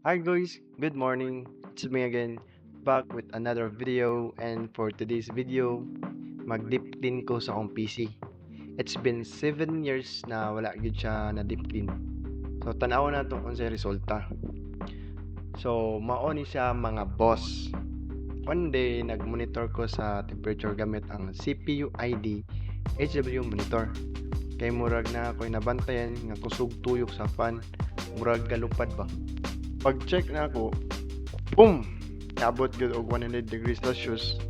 Hi guys, good morning. It's me again, back with another video and for today's video, mag-deep clean ko sa akong PC. It's been 7 years na wala gyud siya na deep clean. So tanaw na to kung sa resulta. So mao ni siya mga boss. One day nag-monitor ko sa temperature gamit ang CPU ID HW monitor. Kay murag na ako'y nabantayan nga kusog tuyok sa fan, murag galupad ba pag-check na ako, boom! Naabot good og 100 degrees Celsius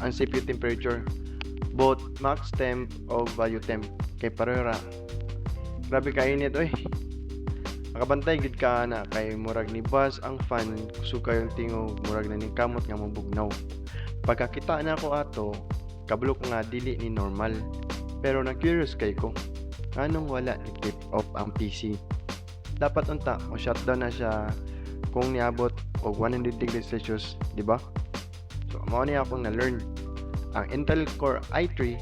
ang CPU temperature. Both max temp o value temp. Kay parera. Grabe ka init oy. Makabantay gid ka na kay murag ni buzz ang fan kusog kayong tingog murag na ning kamot nga mabugnaw. Pagkakita na ako ato, kabalo ko nga dili ni normal. Pero na curious kay ko. Anong wala ni tip off ang PC? Dapat unta mo shutdown na siya kung niabot og 100 degrees Celsius, di ba? So, mao ni akong na-learn. Ang Intel Core i3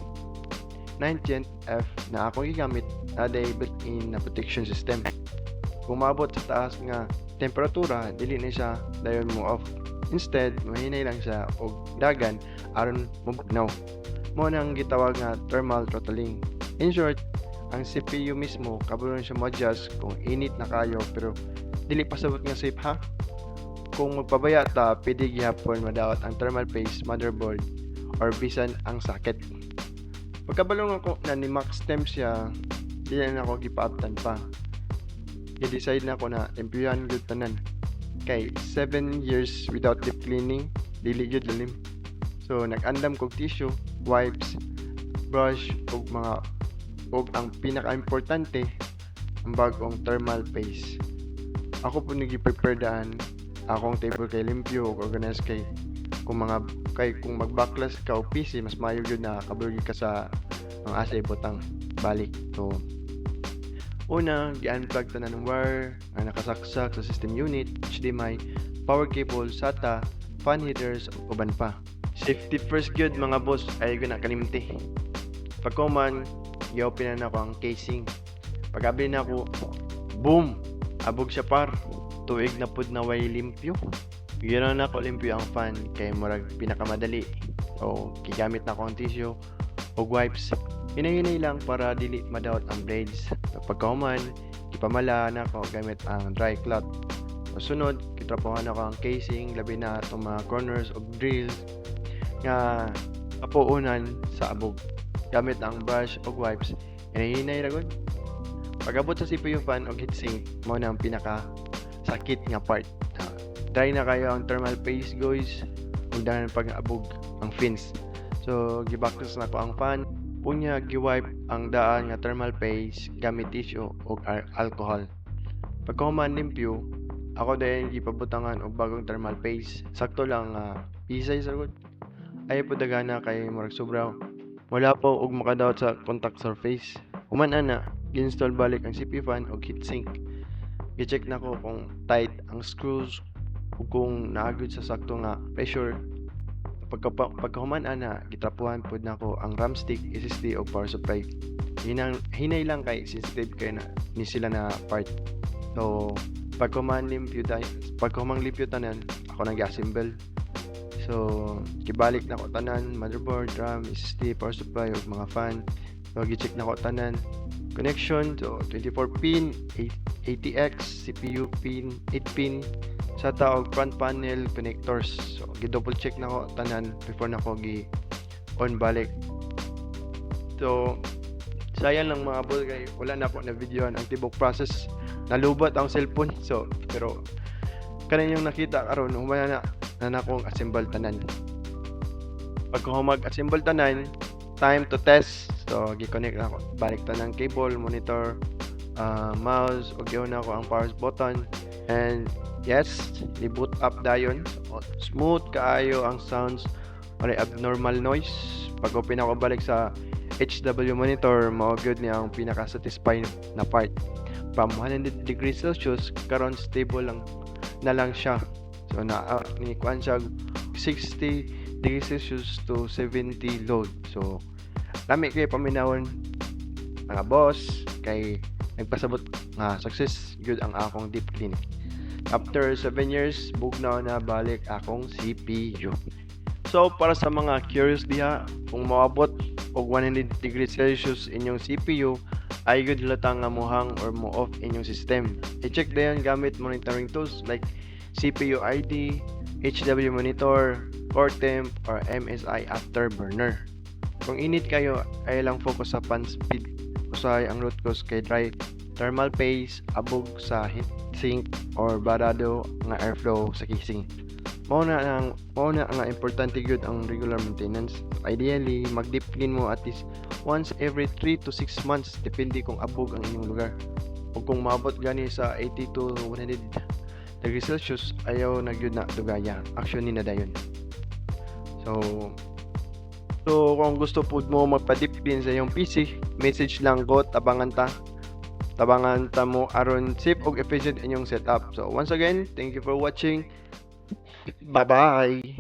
9th Gen F na akong gigamit na day built-in na protection system. Kung maabot sa taas nga temperatura, dili na siya dayon mo off. Instead, mahinay lang siya og dagan aron mabugnaw. Mo nang gitawag nga thermal throttling. In short, ang CPU mismo kabalo siya mo-adjust kung init na kayo pero dili pa sabot nga safe ha? Kung magpabaya ta pwede gihapon madawat ang thermal paste motherboard or bisan ang socket. Pagkabalong ako na ni max temp siya dili na ako gipaaptan pa. I-decide na ako na tempuyan gyud tanan. Kay 7 years without deep cleaning dili gyud lalim. So nag-andam kog tissue wipes brush ug mga ug ang pinaka-importante ang bagong thermal paste ako po nag-prepare daan akong table kay limpyo ug organize kay kung mga kay kung mag-backlash ka o PC mas mayo gyud na kabulgi ka sa ang asa ibutang balik. So una gi-unplug tanan ng wire ang nakasaksak sa system unit HDMI power cable SATA fan heaters ug uban pa. Safety first gyud mga boss. Ay gyud na kalimti. Pagkuman i-open na ako ang casing. Pag-abli na ako boom abog siya par. Tuig na pud na way limpyo. Ginawa na ako limpyo ang fan kay murag pinakamadali. O gigamit na ko tissue o wipes. Hinay-hinay lang para dili madawat ang blades. Pagkahuman ipamala na ako gamit ang dry cloth. O sunod kitrapuhan ako ang casing labi na itong mga corners o drills nga kapuunan sa abog. Gamit ang brush o wipes hinay-hinay ragod pag-abot sa CPU fan o heatsink mo na ang pinaka sakit nga part. Ah, dry na kayo ang thermal paste guys. Ug dahil pag-abog ang fins. So gibaktas na ko ang fan. Punya giwipe ang daan nga thermal paste gamit tissue al- alcohol. Pagkahuman limpyo ako dahil gipabutangan og bagong thermal paste sakto lang nga pisay sa good? Ay po dagana kay murag sobra wala po og makadawat sa contact surface human ana gi-install balik ang CPU fan ug heatsink. Gi-check na ko kung tight ang screws ug kung naagod sa sakto nga pressure. Pagka pagkahuman ana gitrapuhan pud nako ang RAM stick, SSD ug power supply. Hinang hinay lang kay sensitive kay na ni sila na part. So pagkahuman limpyo tay pagkahuman limpyo tanan ako nag assemble so kibalik na ko tanan motherboard RAM SSD power supply ug mga fan so gi-check na ko tanan. Connection to 24 pin 8 ATX CPU pin 8 pin. SATA og front panel connectors. So gi-double check na ko tanan before na ko gi on balik. So sayang lang mga bol kay wala na po na video ang tibok process. Nalubat ang cellphone so pero kanin yung nakita karon humana na na akong assemble tanan. Pag ko mag-assemble tanan time to test so gi-connect ako. Balik tanan cable monitor uh, mouse ug yun ako ang power button. And yes i-boot up dayon smooth kaayo ang sounds. Wala abnormal noise. Pag open ako balik sa HW monitor mao gyud ni ang pinaka satisfying na part. From 100 degrees Celsius karon stable lang na lang siya. So na uh, ni kuan siya 60 degrees Celsius to 70 load. So lami kay paminawon mga boss kay nagpasabot nga success good ang akong deep clean. After 7 years bugnaw na balik akong CPU so para sa mga curious diha kung moabot og 100 degrees Celsius inyong CPU ay good latang nga mohang or mo off inyong system. I-check dayon gamit monitoring tools like CPU ID HW monitor core temp or MSI afterburner kung init kayo ay lang focus sa fan speed. Usahay ang root cause kay dry thermal paste abog sa heat sink or barado nga airflow sa casing mao na ang mao na nga importante gyud ang regular maintenance. Ideally mag-deep clean mo at least once every 3 to 6 months depende kung abog ang inyong lugar. Ug kung maabot gani sa 80 to 100 degrees Celsius ayaw na gyud na dugaya action ni na dayon. So So, kung gusto po mo magpa-deep clean sa iyong PC, message lang ko, tabangan ta. Tabangan ta mo aron safe og efficient inyong setup. So, once again, thank you for watching. Bye-bye!